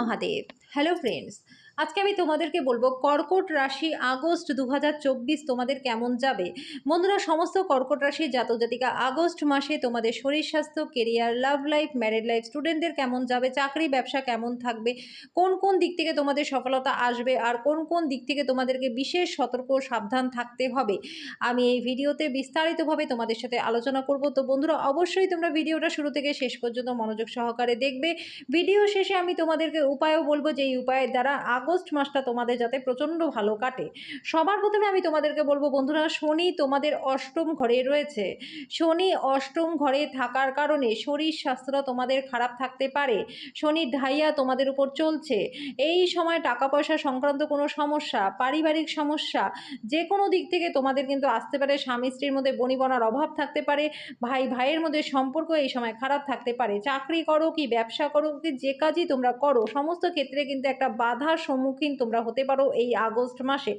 Mahadev. Hello friends আজকে আমি তোমাদেরকে বলব কর্কট রাশি আগস্ট দু হাজার চব্বিশ তোমাদের কেমন যাবে? বন্ধুরা, সমস্ত কর্কট রাশির জাতক জাতিকা আগস্ট মাসে তোমাদের শরীর স্বাস্থ্য career love life married life স্টুডেন্টদের কেমন যাবে? চাকরি, ব্যবসা কেমন থাকবে? কোন কোন দিক থেকে তোমাদের সফলতা আসবে? আর কোন কোন দিক থেকে তোমাদেরকে বিশেষ সতর্ক, সাবধান থাকতে হবে? আমি এই ভিডিওতে বিস্তারিতভাবে তোমাদের সাথে আলোচনা করব। তো বন্ধুরা, অবশ্যই তোমরা ভিডিওটা শুরু থেকে শেষ পর্যন্ত মনোযোগ সহকারে দেখবে। ভিডিও শেষে আমি তোমাদেরকে উপায়ও বলব যে এই উপায়ের দ্বারা আগস্ট মাসটা তোমাদের যাতে প্রচণ্ড ভালো কাটে। সবার প্রথমে আমি তোমাদেরকে বলব, বন্ধুরা, শনি তোমাদের অষ্টম ঘরে রয়েছে। শনি অষ্টম ঘরে থাকার কারণে শরীর স্বাস্থ্যটা তোমাদের খারাপ থাকতে পারে। শনির ঢাইয়া তোমাদের উপর চলছে। এই সময় টাকা পয়সা সংক্রান্ত কোনো সমস্যা, পারিবারিক সমস্যা যে কোনো দিক থেকে তোমাদের কিন্তু আসতে পারে। স্বামী, স্ত্রীর মধ্যে বনিবনার অভাব থাকতে পারে। ভাই, ভাইয়ের মধ্যে সম্পর্ক এই সময় খারাপ থাকতে পারে। চাকরি করো কি, ব্যবসা করো কি, যে কাজই তোমরা করো সমস্ত ক্ষেত্রে কিন্তু একটা বাধার সম্মুখীন তোমরা হতে পারো এই আগস্ট মাসে।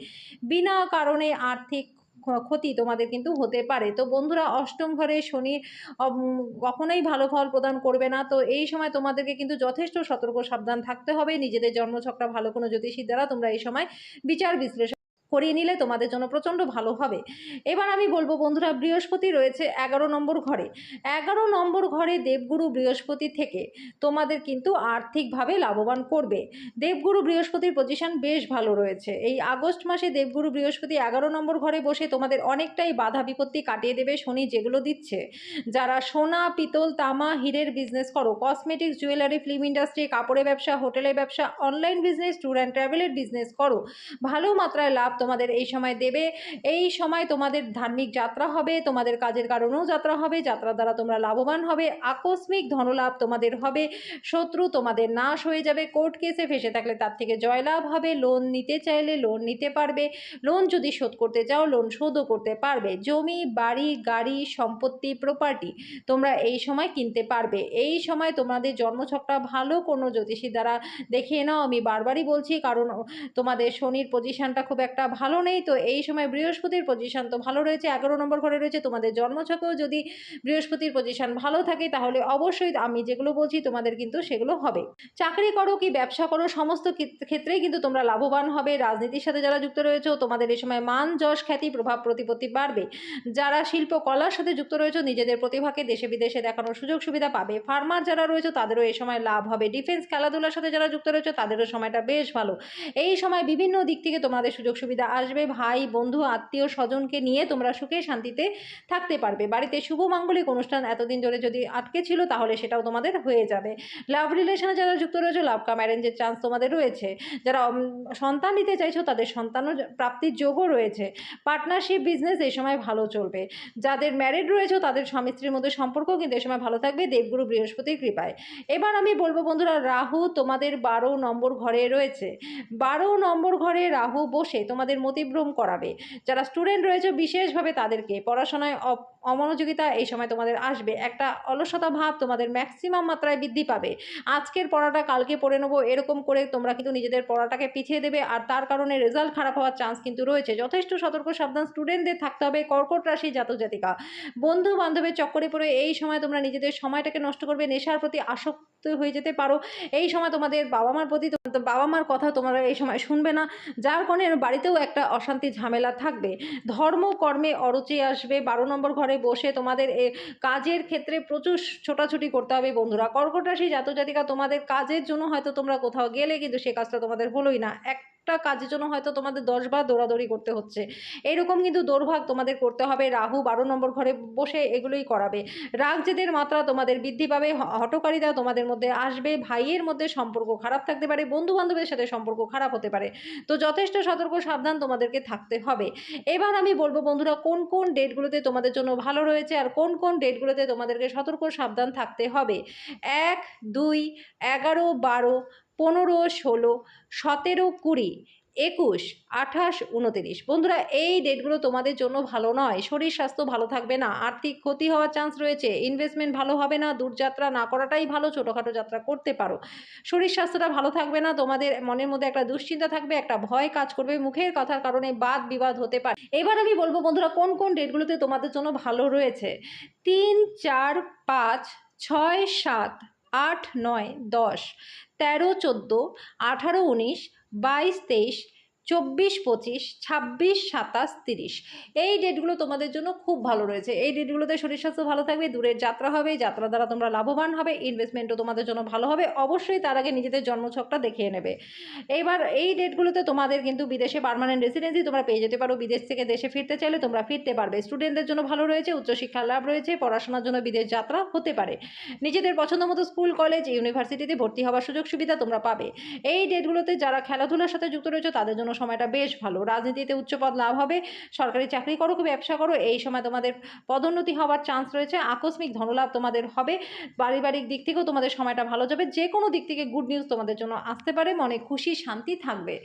বিনা কারণে আর্থিক ক্ষতি তোমাদের কিন্তু হতে পারে। তো বন্ধুরা, অষ্টম ঘরে শনি কখনোই ভালো ফল প্রদান করবে না। তো এই সময় তোমাদেরকে কিন্তু যথেষ্ট সতর্ক সাবধান থাকতে হবে। নিজেদের জন্মছকটা ভালো কোনো জ্যোতিষীর দ্বারা তোমরা এই সময় বিচার বিশ্লেষণ করিয়ে নিলে তোমাদের জন্য প্রচণ্ড ভালো হবে। এবার আমি বলব, বন্ধুরা, বৃহস্পতি রয়েছে এগারো নম্বর ঘরে। এগারো নম্বর ঘরে দেবগুরু বৃহস্পতি থেকে তোমাদের কিন্তু আর্থিকভাবে লাভবান করবে। দেবগুরু বৃহস্পতির পজিশন বেশ ভালো রয়েছে। এই আগস্ট মাসে দেবগুরু বৃহস্পতি এগারো নম্বর ঘরে বসে তোমাদের অনেকটাই বাধা বিপত্তি কাটিয়ে দেবে শনি যেগুলো দিচ্ছে। যারা সোনা, পিতল, তামা, হীরের বিজনেস করো কসমেটিক্স জুয়েলারি ফিল্ম ইন্ডাস্ট্রি কাপড়ের ব্যবসা হোটেলের ব্যবসা অনলাইন বিজনেস ট্যুর অ্যান্ড ট্রাভেলের বিজনেস করো, ভালো মাত্রায় লাভ তোমাদের এই সময় দেবে। এই সময় তোমাদের ধার্মিক যাত্রা হবে, তোমাদের কাজের কারণেও যাত্রা হবে যাত্রার দ্বারা তোমরা লাভবান হবে, আকস্মিক ধনলাভ তোমাদের হবে, শত্রু তোমাদের নাশ হয়ে যাবে, কোর্ট কেসে ফেসে থাকলে তার থেকে জয়লাভ হবে লোন নিতে চাইলে লোন নিতে পারবে লোন যদি শোধ করতে চাও লোন শোধও করতে পারবে। জমি, বাড়ি, গাড়ি, সম্পত্তি প্রপার্টি তোমরা এই সময় কিনতে পারবে। এই সময় তোমাদের জন্মছকটা ভালো, কোনো জ্যোতিষী দ্বারা দেখিয়ে নাও, আমি বারবারই বলছি, কারণ তোমাদের শনির পজিশনটা খুব একটা ভালো নেই, তো এই সময় বৃহস্পতির পজিশন তো ভালো রয়েছে। এগারো নম্বর ঘরে রয়েছে তোমাদের জন্মছকেও যদি বৃহস্পতির পজিশন ভালো থাকে, তাহলে অবশ্যই আমি যেগুলো বলছি তোমাদের কিন্তু সেগুলো হবে। চাকরি করো কি ব্যবসা করো, সমস্ত ক্ষেত- ক্ষেত্রেই কিন্তু তোমরা লাভবান হবে। রাজনীতির সাথে যারা যুক্ত রয়েছে, তোমাদের এই সময় মান, যশ, খ্যাতি, প্রভাব, প্রতিপত্তি বাড়বে। যারা শিল্প, কলার সাথে যুক্ত রয়েছে, নিজেদের প্রতিভাকে দেশে বিদেশে দেখানোর সুযোগ সুবিধা পাবে। ফার্মার যারা রয়েছে, তাদেরও এই সময় লাভ হবে। ডিফেন্স, খেলাধুলার সাথে যারা যুক্ত রয়েছে, তাদেরও সময়টা বেশ ভালো। এই সময় বিভিন্ন দিক থেকে তোমাদের সুযোগ সুবিধা আসবে। ভাই, বন্ধু, আত্মীয়, স্বজনকে নিয়ে তোমরা সুখে শান্তিতে থাকতে পারবে। বাড়িতে শুভ মাঙ্গলিক অনুষ্ঠান এতদিন ধরে যদি আটকে ছিল, তাহলে সেটাও তোমাদের হয়ে যাবে। লাভ রিলেশনে যারা যুক্ত রয়েছে লাভ কাম অ্যারেঞ্জের চান্স তোমাদের রয়েছে। যারা সন্তান নিতে চাইছো, তাদের সন্তানও প্রাপ্তির যোগও রয়েছে। পার্টনারশিপ বিজনেস এই সময় ভালো চলবে। যাদের ম্যারিড রয়েছে, তাদের স্বামী স্ত্রীর মধ্যে সম্পর্ক কিন্তু এই সময় ভালো থাকবে। দেবগুরু বৃহস্পতির কৃপায়। এবার আমি বলব, বন্ধুরা, রাহু তোমাদের বারো নম্বর ঘরে রয়েছে। বারো নম্বর ঘরে রাহু বসে তোমাদের মতিভ্রম করাবে। যারা স্টুডেন্ট রয়েছে বিশেষভাবে তাদেরকে পড়াশোনায় অমনোযোগিতা এই সময় তোমাদের আসবে। একটা অলসতা ভাব তোমাদের ম্যাক্সিমাম মাত্রায় বৃদ্ধি পাবে। আজকের পড়াটা কালকে পড়ে নেব, এরকম করে তোমরা কিন্তু নিজেদের পড়াটাকে পিছিয়ে দেবে আর তার কারণে রেজাল্ট খারাপ হওয়ার চান্স কিন্তু রয়েছে। যথেষ্ট সতর্ক, সাবধান স্টুডেন্টদের থাকতে হবে, কর্কট রাশি জাতক জাতিকা বন্ধু বান্ধবের চক্করে পড়ে এই সময় তোমরা নিজেদের সময়টাকে নষ্ট করবে, নেশার প্রতি আসক্ত হয়ে যেতে পারো। এই সময় তোমাদের বাবা মার প্রতি বাবা মার কথা তোমরা এই সময় শুনবে না, যার কারণে বাড়িতেও একটা অশান্তি ঝামেলা থাকবে। ধর্ম কর্মে অরুচি আসবে, বারো নম্বর ঘরে বসে তোমাদের কাজের ক্ষেত্রে প্রচুর ছোটাছুটি করতে হবে বন্ধুরা। কর্কট রাশি জাতক জাতিকা তোমাদের কাজের জন্য হয়তো তোমরা কোথাও গেলে কিন্তু সে কাজটা তোমাদের হলোই না। একটা কাজের জন্য হয়তো তোমাদের দশবার দৌড়াদৌড়ি করতে হচ্ছে। এরকম কিন্তু দুর্ভাগ তোমাদের করতে হবে। রাহু বারো নম্বর ঘরে বসে এগুলোই করাবে। রাগ জেদের মাত্রা তোমাদের বৃদ্ধি পাবে। হটকারিতা তোমাদের মধ্যে আসবে। ভাইয়ের মধ্যে সম্পর্ক খারাপ থাকতে পারে। বন্ধু বান্ধবের সাথে সম্পর্ক খারাপ হতে পারে। তো যথেষ্ট সতর্ক, সাবধান তোমাদেরকে থাকতে হবে। এবার আমি বলব বন্ধুরা, কোন কোন ডেটগুলোতে তোমাদের জন্য ভালো রয়েছে আর কোন কোন ডেটগুলোতে তোমাদেরকে সতর্ক, সাবধান থাকতে হবে? এক, দুই, এগারো, বারো পনেরো, ষোলো, সতেরো, কুড়ি, একুশ, আঠাশ, উনতিরিশ। বন্ধুরা, এই ডেটগুলো তোমাদের জন্য ভালো নয়। শরীর, স্বাস্থ্য ভালো থাকবে না। আর্থিক ক্ষতি হওয়ার চান্স রয়েছে। ইনভেস্টমেন্ট ভালো হবে না। দূরযাত্রা না করাটাই ভালো। ছোটোখাটো যাত্রা করতে পারো। শরীর, স্বাস্থ্যটা ভালো থাকবে না। তোমাদের মনের মধ্যে একটা দুশ্চিন্তা থাকবে, একটা ভয় কাজ করবে। মুখের কথার কারণে বাদ বিবাদ হতে পারে। এবার আমি বলব, বন্ধুরা, কোন কোন ডেটগুলোতে তোমাদের জন্য ভালো রয়েছে? তিন, চার, পাঁচ, ছয়, সাত আট নয় দশ তেরো চোদ্দ আঠারো উনিশ বাইশ তেইশ চব্বিশ পঁচিশ, ছাব্বিশ সাতাশ তিরিশ। এই ডেটগুলো তোমাদের জন্য খুব ভালো রয়েছে। এই ডেটগুলোতে শরীর স্বাস্থ্য ভালো থাকবে, দূরের যাত্রা হবে, যাত্রা দ্বারা তোমরা লাভবান হবে ইনভেস্টমেন্টও তোমাদের জন্য ভালো হবে। অবশ্যই তার আগে নিজেদের জন্মছকটা দেখিয়ে নেবে। এবার এই ডেটগুলোতে তোমাদের কিন্তু বিদেশে পারমানেন্ট রেসিডেন্সি তোমরা পেয়ে যেতে পারো। বিদেশ থেকে দেশে ফিরতে চাইলে তোমরা ফিরতে পারবে। স্টুডেন্টদের জন্য ভালো রয়েছে উচ্চশিক্ষা লাভ রয়েছে, পড়াশোনার জন্য বিদেশ যাত্রা হতে পারে। নিজেদের পছন্দ মতো স্কুল কলেজ ইউনিভার্সিটিতে ভর্তি হওয়ার সুযোগ সুবিধা তোমরা পাবে। এই ডেটগুলোতে যারা খেলাধুলার সাথে যুক্ত রয়েছে, তাদের জন্য সময়টা বেশ ভালো। রাজনীতিতে উচ্চপদ লাভ হবে, সরকারি চাকরি করো কি ব্যবসা করো, এই সময় তোমাদের পদোন্নতি হওয়ার চান্স রয়েছে, আকস্মিক ধনলাভ তোমাদের হবে। পারিবারিক দিক থেকেও তোমাদের সময়টা ভালো যাবে যে কোনো দিক থেকে গুড নিউজ তোমাদের জন্য আসতে পারে, মনে খুশি, শান্তি থাকবে।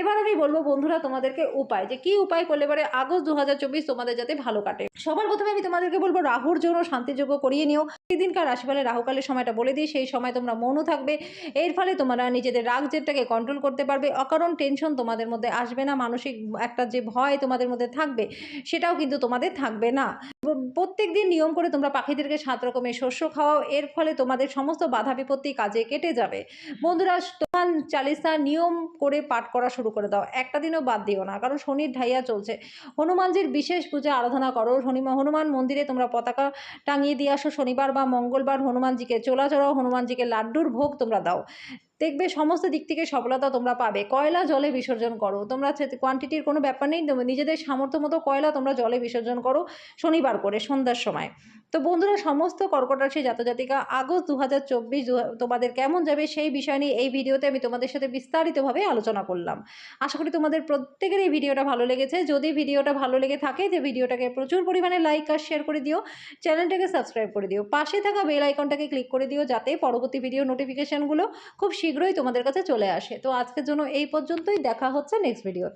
এবার আমি বলব বন্ধুরা তোমাদেরকে উপায়, যে কি উপায় করলে পারে আগস্ট দু হাজার চব্বিশ তোমাদের যাতে ভালো কাটে। সবার প্রথমে আমি তোমাদেরকে বলব রাহুর জন্য শান্তিযোগ্য করিয়ে নিও। দিনকার রাশিফলে রাহুকালের সময়টা বলে দিই, সেই সময় তোমরা মৌন থাকবে। এর ফলে তোমরা নিজেদের রাগ জেদটাকে কন্ট্রোল করতে পারবে, অকারণ টেনশন তোমাদের মধ্যে আসবে না, মানসিক একটা যে ভয় তোমাদের মধ্যে থাকবে, সেটাও কিন্তু তোমাদের থাকবে না। প্রত্যেক দিন নিয়ম করে তোমরা পাখিদেরকে সাত রকমের শস্য খাওয়াও, এর ফলে তোমাদের সমস্ত বাধা বিপত্তি কাজে কেটে যাবে। বন্ধুরা, তোমার চালিসা নিয়ম করে পাঠ করা শুরু করে দাও, একটা দিনও বাদ দিও না, কারণ শনির ঢাইয়া চলছে। হনুমানজির বিশেষ পূজা আরাধনা করো শনি হনুমান মন্দিরে তোমরা পতাকা টাঙিয়ে দিয়ে আসো, শনিবার বা মঙ্গলবার হনুমানজিকে চোলা চড়াও হনুমানজিকে লাড্ডুর ভোগ তোমরা দাও। দেখবে সমস্ত দিক থেকে সফলতা তোমরা পাবে। কয়লা জলে বিসর্জন করো। তোমরা কোয়ান্টিটির কোনো ব্যাপার নেই নিজেদের সামর্থ্য মতো কয়লা তোমরা জলে বিসর্জন করো শনিবার করে, সন্ধ্যার সময়। তো বন্ধুরা, সমস্ত কর্কট রাশি জাতজাতিকা আগস্ট দু হাজার চব্বিশ তোমাদের কেমন যাবে সেই বিষয় নিয়ে এই ভিডিওতে আমি তোমাদের সাথে বিস্তারিতভাবে আলোচনা করলাম। আশা করি তোমাদের প্রত্যেকের এই ভিডিওটা ভালো লেগেছে। যদি ভিডিওটা ভালো লেগে থাকে, যে ভিডিওটাকে প্রচুর পরিমাণে লাইক আর শেয়ার করে দিও। চ্যানেলটাকে সাবস্ক্রাইব করে দিও। পাশে থাকা বেল আইকনটাকে ক্লিক করে দিও, যাতে পরবর্তী ভিডিও নোটিফিকেশানগুলো খুব শীঘ্রই তোমাদের কাছে চলে আসে। তো আজকের জন্য এই পর্যন্তই। দেখা হচ্ছে নেক্সট ভিডিওতে